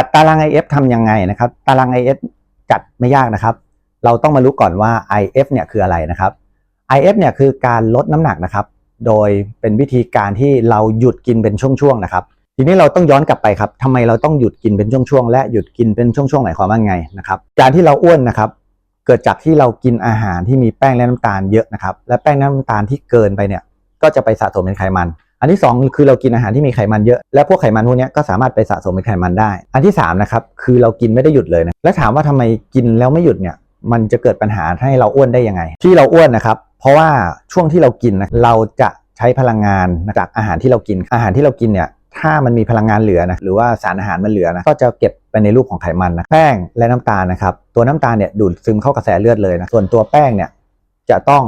จัดตาราง IF ทำยังไงนะครับ ตาราง IF จัดไม่ยากนะครับ เราต้องมารู้ก่อนว่า IF เนี่ยคืออะไรนะครับ IF เนี่ยคือการลดน้ำหนักนะครับ โดยเป็นวิธีการที่เราหยุดกินเป็นช่วงๆนะครับ ทีนี้เราต้องย้อนกลับไปครับทำไมเราต้องหยุดกินเป็นช่วงๆและหยุดกินเป็นช่วงๆหมายความว่าไงนะครับ การที่เราอ้วนนะครับ เกิดจากที่เรากินอาหารที่มีแป้งและน้ำตาลเยอะนะครับ และแป้งและน้ำตาลที่เกินไปเนี่ย ก็จะไปสะสมเป็นไขมัน อันที่สองคือเรากินอาหารที่มีไขมันเยอะและพวกไขมันพวกนี้ก็สามารถไปสะสมเป็นไขมันได้ อันที่สามนะครับคือเรากินไม่ได้หยุดเลยนะและถามว่าทำไมกินแล้วไม่หยุดเนี่ยมันจะเกิดปัญหาให้เราอ้วนได้ยังไง ที่เราอ้วนนะครับ เพราะว่าช่วงที่เรากินนะเราจะใช้พลังงานจากอาหารที่เรากิน อาหารที่เรากินเนี่ยถ้ามันมีพลังงานเหลือนะหรือว่าสารอาหารมันเหลือนะก็จะเก็บไปในรูปของไขมันนะแป้งและน้ำตาลนะครับตัวน้ำตาลเนี่ยดูดซึมเข้ากระแสเลือดเลยนะส่วนตัวแป้งเนี่ยจะต้อง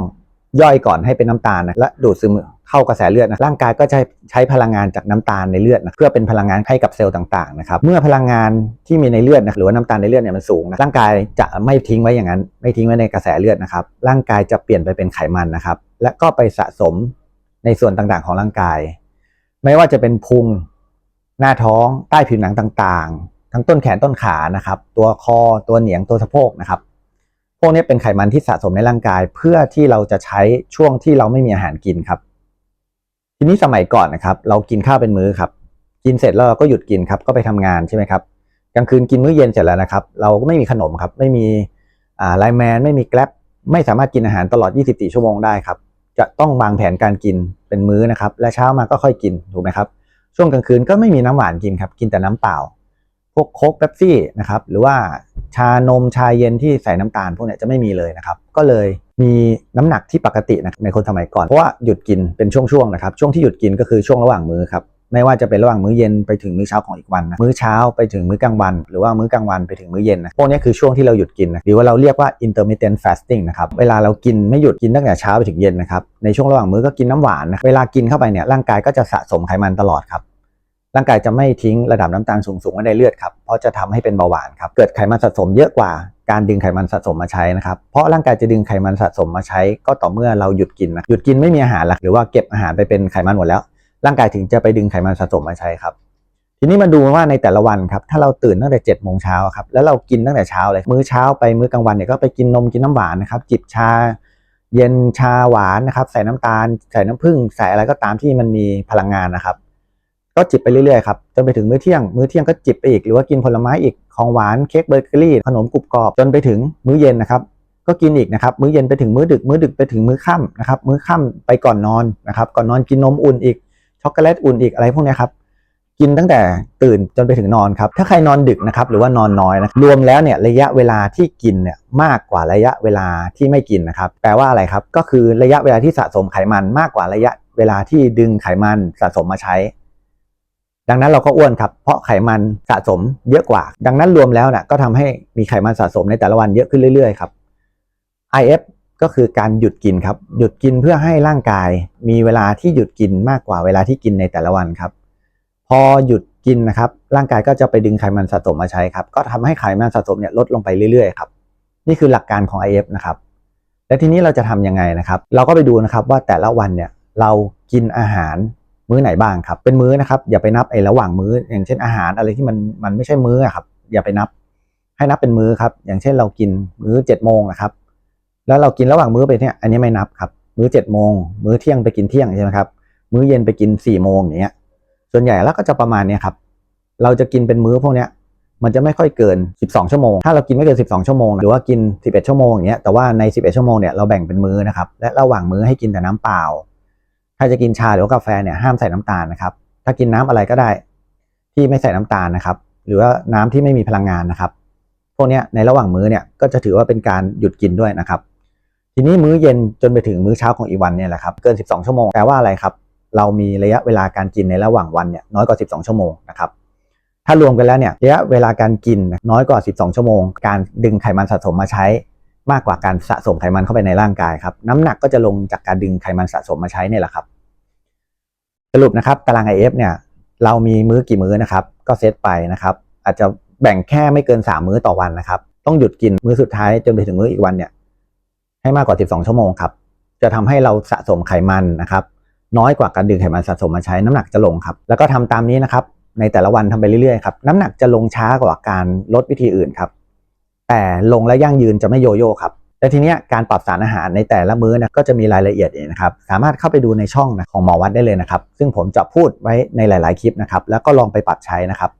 ย่อยก่อนให้เป็นน้ำตาลนะและดูดซึม เข้ากระแสเลือดนะร่างกายก็จะใช้พลังงานจากน้ำตาลในเลือดนะเพื่อเป็นพลังงานให้กับเซลล์ต่างๆนะครับเมื่อพลังงานที่มีในเลือดนะหรือว่าน้ำตาลในเลือดเนี่ยมันสูงนะร่างกายจะไม่ทิ้งไว้อย่างนั้น ไม่ทิ้งไว้ในกระแสเลือดนะครับร่างกายจะเปลี่ยนไปเป็นไขมันนะครับ และก็ไปสะสมในส่วนต่างๆ ของร่างกาย ไม่ว่าจะเป็นพุงหน้าท้องใต้ผิวหนังต่างๆ ทั้งต้นแขนต้นขานะครับ ตัวคอตัวเหนียงตัวสะโพกนะครับ พวกนี้เป็นไขมันที่สะสมในร่างกายเพื่อที่เราจะใช้ช่วงที่เราไม่มีอาหารกินครับ ทีนี้สมัยก่อนนะครับ เรากินข้าวเป็นมื้อครับ กินเสร็จแล้วเราก็หยุดกินครับ ก็ไปทำงานใช่ไหมครับกลางคืนกินมื้อเย็นเสร็จแล้วนะครับ เราก็ไม่มีขนมครับ ไม่มีอ่าไลแมนไม่มีแกลบไม่สามารถกินอาหารตลอด 24 ชั่วโมงได้ครับ จะต้องวางแผนการกินเป็นมื้อนะครับ และเช้ามาก็ค่อยกินถูกไหมครับ ช่วงกลางคืนก็ไม่มีน้ำหวานกินครับ กินแต่น้ำเปล่า พวกโค้กเป๊ปซี่นะครับหรือว่าชานมชาเย็นที่ใส่น้ำตาลพวกนี้จะไม่มีเลยนะครับ ก็เลยมีน้ำหนักที่ปกตินะในคนสมัยก่อน เพราะว่าหยุดกินเป็นช่วงๆนะครับ ช่วงที่หยุดกินก็คือช่วงระหว่างมื้อครับไม่ว่าจะเป็นระหว่างมื้อเย็นไปถึงมื้อเช้าของอีกวันนะมื้อเช้าไปถึงมื้อกลางวัน หรือว่ามื้อกลางวันไปถึงมื้อเย็นนะพวกนี้คือช่วงที่เราหยุดกินนะหรือว่าเราเรียกว่า intermittent fasting นะครับเวลาเรากินไม่หยุดกินตั้งแต่เช้าไปถึงเย็นนะครับในช่วงระหว่างมื้อก็กินน้ำหวานนะเวลากินเข้าไปเนี่ยร่างกายก็จะสะสมไขมันตลอดครับ ร่างกายจะไม่ทิ้งระดับน้ำตาลสูงๆไว้ในเลือดครับเพราะจะทำให้เป็นเบาหวานครับเกิดไขมันสะสมเยอะกว่าการดึงไขมันสะสมมาใช้นะครับเพราะร่างกายจะดึงไขมันสะสมมาใช้ ก็ต่อเมื่อเราหยุดกินนะหยุดกินไม่มีอาหารหรือว่าเก็บอาหารไปเป็นไขมันหมดแล้ว ร่างกายถึงจะไปดึงไขมันสะสมมาใช้ครับทีนี้มาดูว่าในแต่ละวันครับถ้าเราตื่นตั้งแต่7จ็ดโมงเช้าครับแล้วเรากินตั้งแต่เช้าเลยมื้อเช้าไปมื้อกลางวันเนี่ยก็ไปกินนมกินน้ำหวานนะครับจิบชา เย็นชาหวานนะครับใส่น้ำตาล ใส่น้ำผึ้งใส่อะไรก็ตามที่มันมีพลังงานนะครับ ก็จิบไปเรื่อยๆครับจนไปถึงมื้อเที่ยง มื้อเที่ยงก็จิบไปอีกหรือว่ากินผลไม้อีกของหวานเค้กเบเกอรี่ขนมกรุบกรอบจนไปถึงมื้อเย็นนะครับก็กินอีกนะครับมื้อเย็นไปถึงมื้อดึกมื้อดึกไปถึงมื้อค่ำนะครับมื้อค่ำไปก่อนนอนนะครับก่อนนอนกินนมอุ่นอีกช็อกโกแลตอุ่นอีกอะไรพวกนี้ครับกินตั้งแต่ตื่นจนไปถึงนอนครับถ้าใครนอนดึกนะครับหรือว่านอนน้อยนะรวมแล้วเนี่ยระยะเวลาที่กินเนี่ยมากกว่าระยะเวลาที่ไม่กินนะครับแปลว่าอะไรครับก็คือระยะเวลาที่สะสมไขมันมากกว่าระยะเวลาที่ดึงไขมันสะสมมาใช้ ดังนั้นเราก็อ้วนครับ เพราะไขมันสะสมเยอะกว่า ดังนั้นรวมแล้วน่ะก็ทำให้มีไขมันสะสมในแต่ละวันเยอะขึ้นเรื่อยๆครับ IF ก็คือการหยุดกินครับ หยุดกินเพื่อให้ร่างกาย มีเวลาที่หยุดกินมากกว่าเวลาที่กินในแต่ละวันครับ พอหยุดกินนะครับ ร่างกายก็จะไปดึงไขมันสะสมมาใช้ครับ ก็ทำให้ไขมันสะสมเนี่ยลดลงไปเรื่อยๆครับ นี่คือหลักการของ IF นะครับ และทีนี้เราจะทำยังไงนะครับ เราก็ไปดูนะครับว่าแต่ละวันเนี่ยเรากินอาหาร มื้อไหนบ้างครับ เป็นมื้อนะครับ อย่าไปนับไอ้ระหว่างมื้อ อย่างเช่นอาหารอะไรที่มันมันไม่ใช่มื้ออะครับ อย่าไปนับ ให้นับเป็นมื้อครับ อย่างเช่นเรากินมื้อเจ็ดโมงนะครับ แล้วเรากินระหว่างมื้อไปเนี่ย อันนี้ไม่นับครับ มื้อเจ็ดโมง มื้อเที่ยงไปกินเที่ยงใช่ไหมครับ มื้อเย็นไปกินสี่โมงอย่างเงี้ย ส่วนใหญ่แล้วก็จะประมาณเนี้ยครับ เราจะกินเป็นมื้อพวกเนี้ยมันจะไม่ค่อยเกิน 12 ชั่วโมง ถ้าเรากินไม่เกิน 12 ชั่วโมง หรือว่ากิน 11 ชั่วโมงอย่างเงี้ย แต่ว่าใน 11 ชั่วโมงเนี่ย เราแบ่งเป็นมื้อนะครับ และระหว่างมื้อให้กินแต่น้ำเปล่า ถ้าจะกินชาหรือว่ากาแฟเนี่ยห้ามใส่น้ำตาลนะครับ ถ้ากินน้ำอะไรก็ได้ ที่ไม่ใส่น้ำตาลนะครับ หรือว่าน้ำที่ไม่มีพลังงานนะครับ พวกนี้ในระหว่างมื้อเนี่ยก็จะถือว่าเป็นการหยุดกินด้วยนะครับ ทีนี้มื้อเย็นจนไปถึงมื้อเช้าของอีกวันเนี่ยแหละครับเกิน 12 ชั่วโมงแปลว่าอะไรครับเรามีระยะเวลาการกินในระหว่างวันเนี่ยน้อยกว่า 12 ชั่วโมงนะครับถ้ารวมกันแล้วเนี่ยระยะเวลาการกินน้อยกว่า 12 ชั่วโมง การดึงไขมันสะสมมาใช้ มากกว่าการสะสมไขมันเข้าไปในร่างกายครับน้ำหนักก็จะลงจากการดึงไขมันสะสมมาใช้เนี่ยแหละครับ สรุปนะครับตาราง IF เนี่ยเรามีมื้อกี่มื้อนะครับ ก็เซตไปนะครับ อาจจะแบ่งแค่ไม่เกิน 3 มื้อต่อวันนะครับ ต้องหยุดกินมื้อสุดท้ายจนไปถึงมื้ออีกวันเนี่ยให้มากกว่า 12 ชั่วโมงครับ จะทำให้เราสะสมไขมันนะครับ น้อยกว่าการดึงไขมันสะสมมาใช้น้ำหนักจะลงครับ แล้วก็ทำตามนี้นะครับ ในแต่ละวันทำไปเรื่อยๆครับน้ำหนักจะลงช้ากว่าการลดวิธีอื่นครับ แต่ลงและยั่งยืนจะไม่โยโย่ครับ และทีเนี้ยการปรับสารอาหารในแต่ละมื้อนะก็จะมีรายละเอียดเองนะครับสามารถเข้าไปดูในช่องนะของหมอวัดได้เลยนะครับ ซึ่งผมจะพูดไว้ในหลาย ๆ คลิปนะครับแล้วก็ลองไปปรับใช้นะครับ